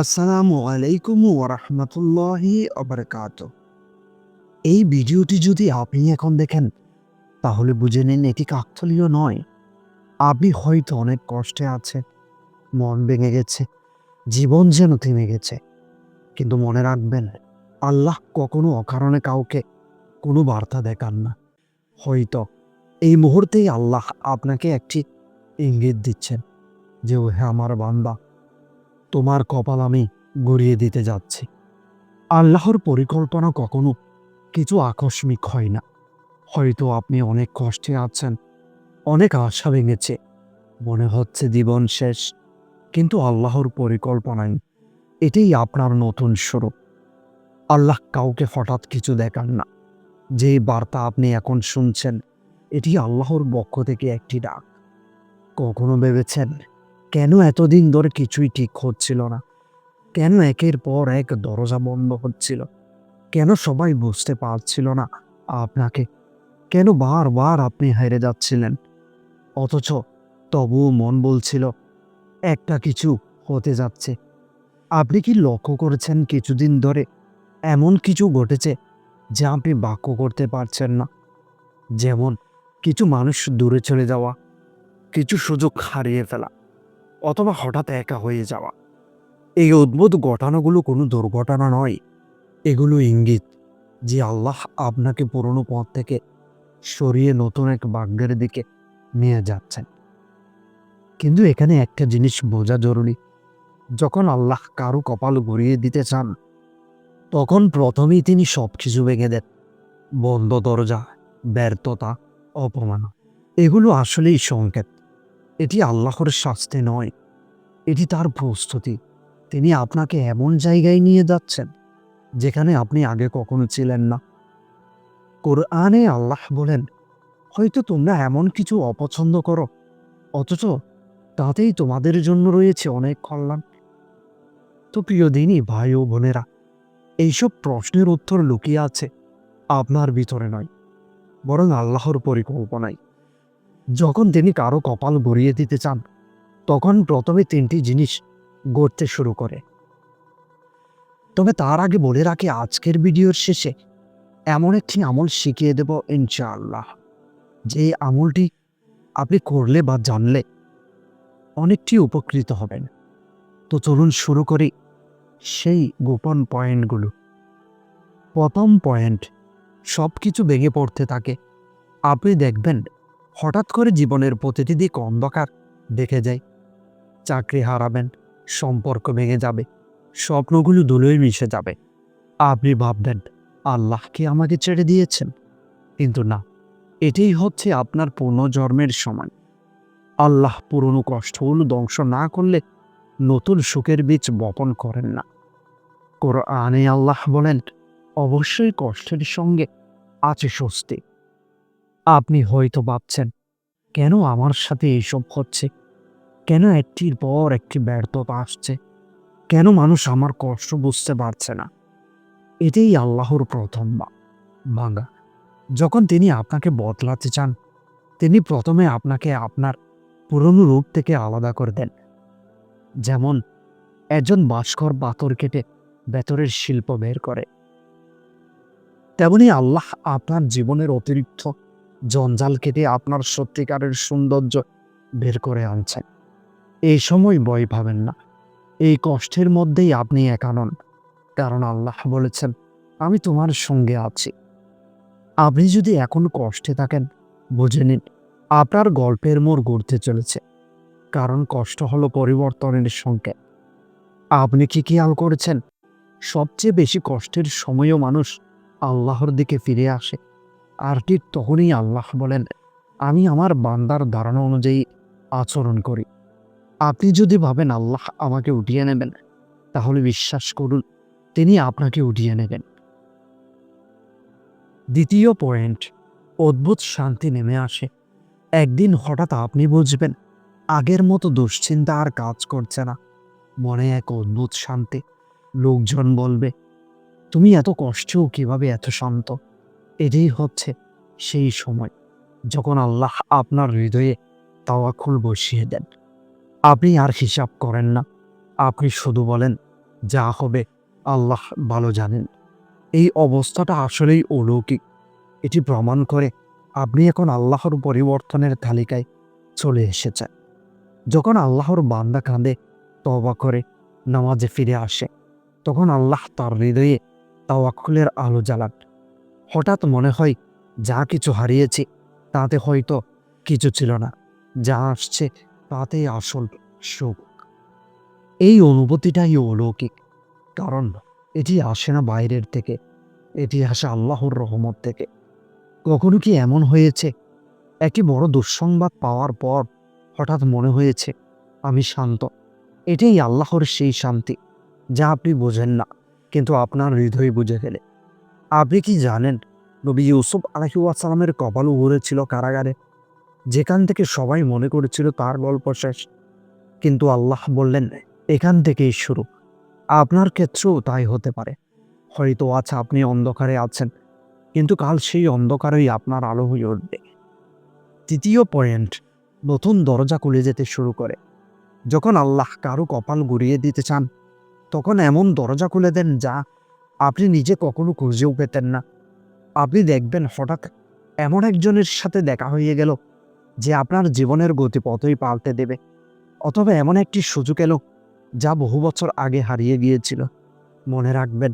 আসসালামু আলাইকুম ওরহমতুল্লাহি অবরকাত এই ভিডিওটি যদি আপনি এখন দেখেন, তাহলে বুঝে নিন এটি কাকতলীয় নয়। আপনি হয়তো অনেক কষ্টে আছে মন ভেঙে গেছে, জীবন যেন থেমে গেছে, কিন্তু মনে রাখবেন, আল্লাহ কখনো অকারণে কাউকে কোনো বার্তা দেখান না। হয়তো এই মুহূর্তেই আল্লাহ আপনাকে একটি ইঙ্গিত দিচ্ছেন যে ও হ্যাঁ আমার বান্দা তোমার কপাল আমি গড়িয়ে দিতে যাচ্ছি। আল্লাহর পরিকল্পনা কখনো কিছু আকস্মিক হয় না। হয়তো আপনি অনেক কষ্টে আছেন, অনেক আশা ভেঙেছে, মনে হচ্ছে জীবন শেষ, কিন্তু আল্লাহর পরিকল্পনায় এটাই আপনার নতুন শুরু। আল্লাহ কাউকে হঠাৎ কিছু দেখান না। যে বার্তা আপনি এখন শুনছেন, এটি আল্লাহর পক্ষ থেকে একটি ডাক। কখনো ভেবেছেন কেন এতদিন ধরে কিছুই ঠিক হচ্ছিল না? কেন একের পর এক দরজা বন্ধ হচ্ছিল? কেন সবাই বুঝতে পারছিল না আপনাকে? কেন বারবার আপনি হেরে যাচ্ছিলেন? অথচ তবুও মন বলছিল, একটা কিছু হতে যাচ্ছে। আপনি কি লক্ষ্য করেছেন কিছুদিন ধরে এমন কিছু ঘটেছে যা আপনি বাক্য করতে পারছেন না? যেমন কিছু মানুষ দূরে চলে যাওয়া, কিছু সুযোগ হারিয়ে ফেলা অথবা হঠাৎ একা হয়ে যাওয়া। এই অদ্ভুত ঘটনাগুলো কোনো দুর্ঘটনা নয়। এগুলো ইঙ্গিত যে আল্লাহ আপনাকে পুরনো পথ থেকে সরিয়ে নতুন এক ভাগ্যের দিকে নিয়ে যাচ্ছেন। কিন্তু এখানে একটা জিনিস বোঝা জরুরি। যখন আল্লাহ কারও কপাল ঘুরিয়ে দিতে চান, তখন প্রথমেই তিনি সব কিছু ভেঙে দেন। বন্ধ দরজা, ব্যর্থতা, অপমান, এগুলো আসলেই সংকেত। এটি আল্লাহর শাস্তি নয়। এটি তার প্রস্তুতি। তিনি আপনাকে এমন জায়গায় নিয়ে যাচ্ছেন, যেখানে আপনি আগে কখনো ছিলেন না। কোরআনে আল্লাহ বলেন, হয়তো তোমরা এমন কিছু অপছন্দ করো, অথচ তাতেই তোমাদের জন্য রয়েছে অনেক কল্যাণ। তো প্রিয় দিনই ভাই ও বোনেরা, এইসব প্রশ্নের উত্তর লুকিয়ে আছে আপনার ভিতরে নয়, বরং আল্লাহর পরিকল্পনায়। যখন তিনি কারও কপাল গড়িয়ে দিতে চান, তখন প্রথমে তিনটি জিনিস গড়তে শুরু করে। তবে তার আগে বলে রাখি, আজকের ভিডিওর শেষে এমন একটি আমল শিখিয়ে দেব ইনশাআল্লাহ। যে আমলটি আপনি করলে বা জানলে অনেকটি উপকৃত হবেন। তো চলুন শুরু করি সেই গোপন পয়েন্টগুলো। প্রথম পয়েন্ট সব কিছু ভেঙে পড়তে থাকে। আপনি দেখবেন হঠাৎ করে জীবনের প্রতিটি দিক অন্ধকার দেখে যায়। চাকরি হারাবেন, সম্পর্ক ভেঙে যাবে, স্বপ্নগুলো ধুলোয় মিশে যাবে। আপনি ভাববেন, আল্লাহ কি আমাকে ছেড়ে দিয়েছেন? কিন্তু না, এটাই হচ্ছে আপনার পুনর্জন্মের সময়। আল্লাহ পুরনো কষ্টগুলো ধ্বংস না করলে নতুন সুখের বীজ বপন করেন না। কোরআনে আল্লাহ বলেন, অবশ্যই কষ্টের সঙ্গে আছে স্বস্তি। আপনি হয়তো ভাবছেন, কেন আমার সাথে এইসব হচ্ছে? কেন একটির পর একটি ব্যর্থতা আসছে? কেন মানুষ আমার কষ্ট বুঝতে পারছে না? এটাই আল্লাহর প্রথম ভাঙা। যখন তিনি আপনাকে বদলাতে চান, তিনি প্রথমে আপনাকে আপনার পুরনো রূপ থেকে আলাদা করে দেন। যেমন, একজন বাস্কর পাথর কেটে বেতরের শিল্প বের করে। তেমনি আল্লাহ আপনার জীবনের অতিরিক্ত জঞ্জাল কেটে আপনার সত্যিকারের সৌন্দর্য বের করে আনছেন এই সময় ভয় পাবেন না। এই কষ্টের মধ্যেই আপনি একা নন। কারণ আল্লাহ বলেছেন, আমি তোমার সঙ্গে আছি। আপনি যদি এখন কষ্টে থাকেন, বুঝে নিন, আপনার গল্পের মোড় ঘুরতে চলেছে। কারণ কষ্ট হলো পরিবর্তনের সংকেত। আপনি কি খেয়াল করেছেন? সবচেয়ে বেশি কষ্টের সময়ও মানুষ আল্লাহর দিকে ফিরে আসে। আর ঠিক তখনই আল্লাহ বলেন, আমি আমার বান্দার ধারণা অনুযায়ী আচরণ করি। আপনি যদি ভাবেন আল্লাহ আমাকে উঠিয়ে নেবেন, তাহলে বিশ্বাস করুন, তিনি আপনাকে উঠিয়ে নেবেন। দ্বিতীয় পয়েন্ট, অদ্ভুত শান্তি নেমে আসে। একদিন হঠাৎ আপনি বুঝবেন, আগের মতো দুশ্চিন্তা আর কাজ করছে না। মনে এক অদ্ভুত শান্তি। লোকজন বলবে, তুমি এত কষ্টেও কীভাবে এত শান্ত? এটাই হচ্ছে সেই সময় যখন আল্লাহ আপনার হৃদয়ে তাওয়াক্ষুল বসিয়ে দেন। আপনি আর হিসাব করেন না। আপনি শুধু বলেন, যা হবে আল্লাহ ভালো জানেন। এই অবস্থাটা আসলেই অলৌকিক। এটি প্রমাণ করে আপনি এখন আল্লাহর পরিবর্তনের তালিকায় চলে এসেছেন। যখন আল্লাহর বান্দা কাঁদে তবা করে, নামাজে ফিরে আসে, তখন আল্লাহ তার হৃদয়ে তাওয়াক্কুলের আলো জ্বালান। হঠাৎ মনে হয় যা কিছু হারিয়েছি, তাতে হয়তো কিছু ছিল না। যা আসছে তাতেই আসল সুখ। এই অনুভূতিটাই অলৌকিক, কারণ এটি আসে না বাইরের থেকে, এটি আসে আল্লাহর রহমত থেকে। কখনো কি এমন হয়েছে? একটি বড় দুঃসংবাদ পাওয়ার পর হঠাৎ মনে হয়েছে, আমি শান্ত। এটাই আল্লাহর সেই শান্তি, যা আপনি বোঝেন না, কিন্তু আপনার হৃদয় বুঝে ফেলে। আপনি কি জানেন, নবী ইউসুফ আলহিউসালামের কপাল উড়েছিল কারাগারে, যেখান থেকে সবাই মনে করেছিল তার গল্প শেষ। কিন্তু আল্লাহ বললেন, এখান থেকেই শুরু। আপনার ক্ষেত্রেও তাই হতে পারে। হয়তো আজ আপনি অন্ধকারে আছেন, কিন্তু কাল সেই অন্ধকারেই আপনার আলো হয়ে উঠবে। তৃতীয় পয়েন্ট, নতুন দরজা খুলে যেতে শুরু করে। যখন আল্লাহ কারও কপাল ঘুরিয়ে দিতে চান, তখন এমন দরজা খুলে দেন যা আপনি নিজে কখনো খুঁজেও পেতেন না। আপনি দেখবেন হঠাৎ এমন একজনের সাথে দেখা হয়ে গেল যে আপনার জীবনের গতিপথই পাল্টে দেবে। অথবা এমন একটি সুযোগ এলো যা বহু বছর আগে হারিয়ে গিয়েছিল। মনে রাখবেন,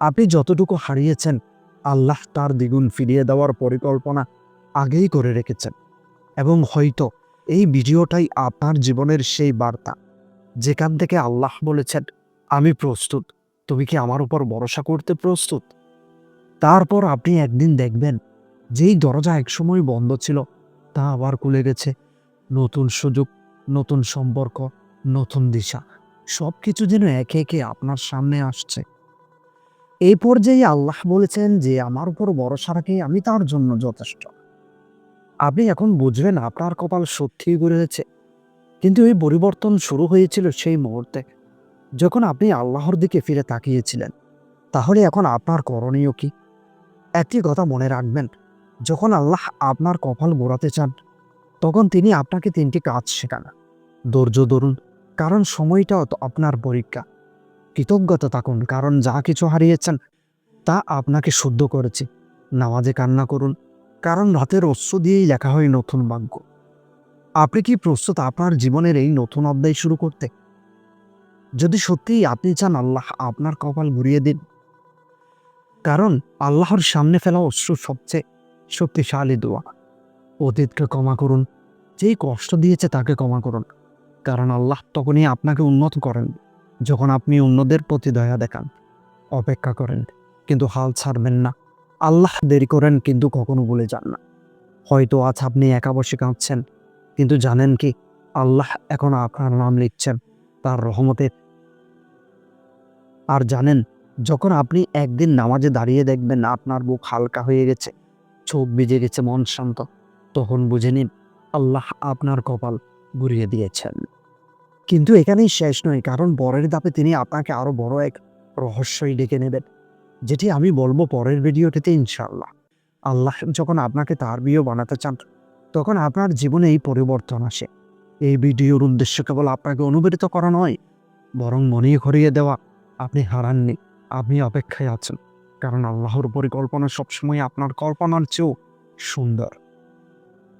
আপনি যতটুকু হারিয়েছেন, আল্লাহ তার দ্বিগুণ ফিরিয়ে দেওয়ার পরিকল্পনা আগেই করে রেখেছেন। এবং হয়তো এই ভিডিওটাই আপনার জীবনের সেই বার্তা। যেখান থেকে আল্লাহ বলেছেন, আমি প্রস্তুত। তুমি কি আমার উপর ভরসা করতে প্রস্তুত? তারপর আপনি একদিন দেখবেন, যেই দরজা একসময় বন্ধ ছিল, তা আবার খুলে গেছে। নতুন সুযোগ, নতুন সম্পর্ক, নতুন দিশা সব কিছু যেন একে একে আপনার সামনে আসছে। এই পর্যায়ে আল্লাহ বলেছেন যে, আমার উপর ভরসা রাখে, আমি তার জন্য যথেষ্ট। আপনি এখন বুঝবেন আপনার কপাল সত্যিই গড়েছে কিন্তু এই পরিবর্তন শুরু হয়েছিল সেই মুহূর্তে। যখন আপনি আল্লাহর দিকে ফিরে তাকিয়েছিলেন, তাহলে এখন আপনার করণীয় কি? একটি কথা মনে রাখবেন, যখন আল্লাহ আপনার কপাল গোড়াতে চান, তখন তিনি আপনাকে তিনটি কাজ শেখান। ধৈর্য ধরুন, কারণ সময়টাও তো আপনার পরীক্ষা। কৃতজ্ঞতা থাকুন, কারণ যা কিছু হারিয়েছেন, তা আপনাকে শুদ্ধ করেছে। নামাজে কান্না করুন, কারণ রাতের অশ্ব দিয়েই লেখা হয় নতুন বাক্য। আপনি কি প্রস্তুত আপনার জীবনের এই নতুন অধ্যায় শুরু করতে? যদি সত্যিই আপনি চান আল্লাহ আপনার কপাল ঘুরিয়ে দিন, কারণ আল্লাহর সামনে ফেলা অশ্রু সবচেয়ে শক্তিশালী দোয়া। অতীতকে ক্ষমা করুন, যেই কষ্ট দিয়েছে তাকে ক্ষমা করুন, কারণ আল্লাহ তখনই আপনাকে উন্নত করেন, যখন আপনি অন্যদের প্রতি দয়া দেখান, অপেক্ষা করেন, কিন্তু হাল ছাড়বেন না। আল্লাহ দেরি করেন, কিন্তু কখনো ভুলে যান না। হয়তো আজ আপনি একা বসে কাঁদছেন, কিন্তু জানেন কি, আল্লাহ এখন আপনার নাম লিখছেন তার রহমতের আর জানেন, যখন আপনি একদিন নামাজে দাঁড়িয়ে দেখবেন আপনার বুক হালকা হয়ে গেছে, চোখ ভিজে গেছে, মন শান্ত, তখন বুঝে নিন আল্লাহ আপনার কপাল ঘুরিয়ে দিয়েছেন। কিন্তু এখানেই শেষ নয়, কারণ পরের ধাপে তিনি আপনাকে আরও বড় এক রহস্যই ডেকে নেবেন, যেটি আমি বলব পরের ভিডিওটিতে ইনশাল্লাহ আল্লাহ যখন আপনাকে তার বিয়ে বানাতে চান, তখন আপনার জীবনে এই পরিবর্তন আসে। এই ভিডিওর উদ্দেশ্য কেবল আপনাকে অনুপ্রেরিত করা নয়, বরং মনে করিয়ে দেওয়া আপনি হারাননি, আপনি অপেক্ষায় আছেন। কারণ আল্লাহর পরিকল্পনা সবসময় আপনার কল্পনার চেয়েও সুন্দর।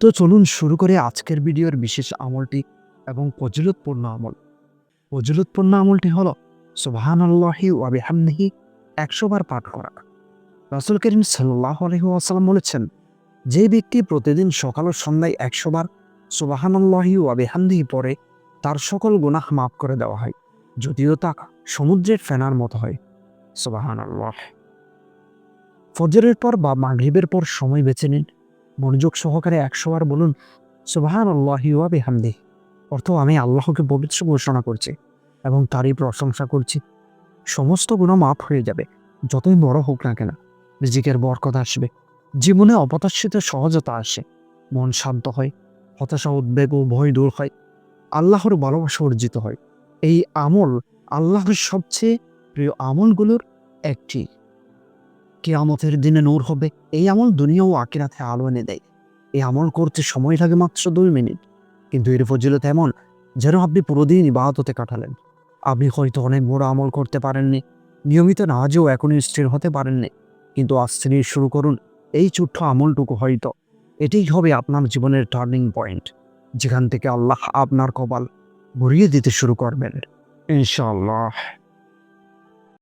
তো চলুন শুরু করে আজকের ভিডিওর বিশেষ আমলটি এবং ফজিলতপূর্ণ আমল। ফজিলতপূর্ণ আমলটি হল সুবাহান আল্লাহি একশো বার পাঠ করা। রাসুল করিম সাল্লাহ আলহি আসালাম বলেছেন, যে ব্যক্তি প্রতিদিন সকাল ও সন্ধ্যায় একশো বার সুবাহান আল্লাহি ওয়াবিহামদিহি পরে তার সকল গুনাহ মাফ করে দেওয়া হয়। যদিও তা সমুদ্রের ফেনার মতো হয়। সোবাহান আল্লাহ ফজরের পর বা মাগরিবের পর সময় বেছে নিন। মনোযোগ সহকারে একশো বার বলুন সুবাহান আল্লাহি ওয়াবিহামদি অর্থ আমি আল্লাহকে পবিত্র ঘোষণা করছি এবং তারই প্রশংসা করছি। সমস্ত গুণ মাফ হয়ে যাবে, যতই বড় হোক না কেন। রিজিকের বরকত আসবে। জীবনে অপতাশ্রিত সহজতা আসে। মন শান্ত হয়, হতাশা, উদ্বেগ ও ভয় দূর হয়। আল্লাহর ভালোবাসা অর্জিত হয়। এই আমল আল্লাহর সবচেয়ে প্রিয় আমলগুলোর একটি। কেয়ামতের দিনে নূর হবে, এই আমল দুনিয়া ও আকিরাতে আলো এনে দেয়। এই আমল করতে সময় লাগে মাত্র দুই মিনিট। কিন্তু এর ফজিলত এমন, যেন আপনি পুরোদিন ইবাদতে কাটালেন। আপনি হয়তো অনেক বড় আমল করতে পারেননি, নিয়মিত নামাজেও এখনই স্থির হতে পারেননি। কিন্তু আজ থেকে শুরু করুন, এই ছোট্ট আমলটুকু হয়তো। এটাই হবে আপনার জীবনের টার্নিং পয়েন্ট যেখান থেকে আল্লাহ আপনার কপাল ভরিয়ে দিতে শুরু করবেন। ইনশাআল্লাহ